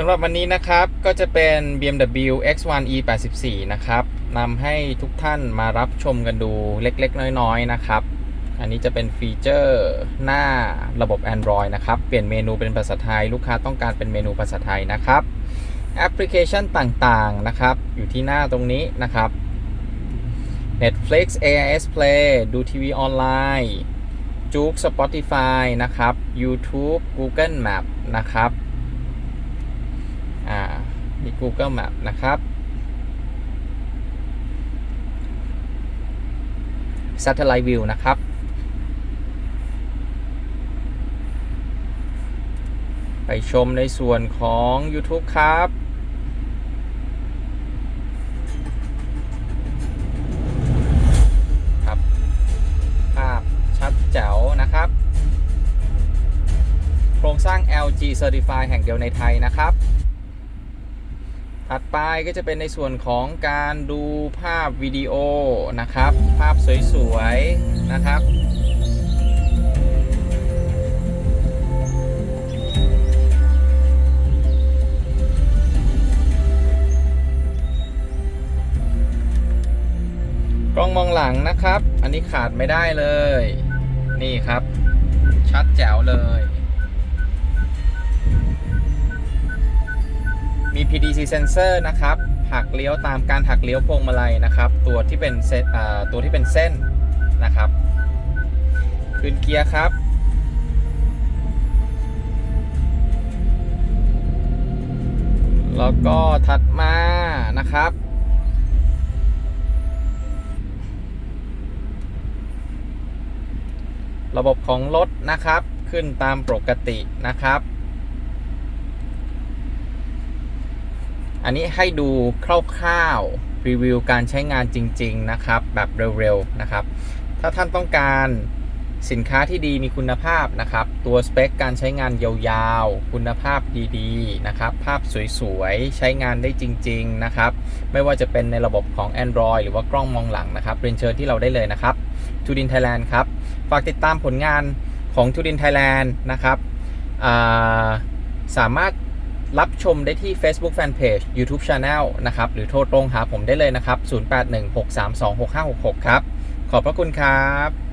สำหรับวันนี้นะครับก็จะเป็น BMW X1 E84 นะครับนำให้ทุกท่านมารับชมกันดูเล็กๆ น้อยๆ นะครับ อันนี้จะเป็นฟีเจอร์หน้าระบบ Android นะครับ เปลี่ยนเมนูเป็นภาษาไทย ลูกค้าต้องการเป็นเมนูภาษาไทยนะครับ แอปพลิเคชันต่างๆ นะครับ อยู่ที่หน้าตรงนี้นะครับ Netflix AIS Play ดูทีวีออนไลน์จุก Spotify นะครับ YouTube Google Map นะครับ นี่ Google Map นะครับ Satellite View นะครับ ไปชมในส่วนของ YouTube ครับครับภาพชัดแจ๋วนะครับ โครงสร้าง LG Certify แห่งเดียวในไทยนะครับ ถัดไปก็จะเป็นในส่วนของการดูภาพวิดีโอนะครับ ภาพสวยๆนะครับกล้องมองหลังนะครับ อันนี้ขาดไม่ได้เลย นี่ครับ ชัดแจ๋วเลย PDC sensor นะครับหักเลี้ยวตามการหักเลี้ยวพวงมาลัยนะครับ ตัวที่เป็นเซอ่าตัวที่เป็นเส้นนะครับขึ้นเกียร์ครับ แล้วก็ถัดมานะครับ ระบบของรถนะครับขึ้นตามปกตินะครับ อันนี้ให้ดูคร่าวๆรีวิวการใช้งานจริง ๆ นะครับ แบบเร็วๆนะครับ ถ้าท่านต้องการสินค้าที่ดีมีคุณภาพนะครับ ตัวสเปคการใช้งานยาวๆ คุณภาพดีๆ นะครับ ภาพสวยๆ ใช้งานได้จริง ๆ นะครับ ไม่ว่าจะเป็นในระบบของ Android หรือว่ากล้องมองหลังนะครับ เรียนเชิญที่เราได้เลยนะครับทูดินไทยแลนด์ครับ ฝากติดตามผลงานของทูดินไทยแลนด์นะครับ สามารถ รับชมได้ที่ Facebook Fanpage YouTube Channel นะครับ หรือโทรตรงหาผมได้เลยนะครับ 0816326566 ครับ ขอบพระคุณครับ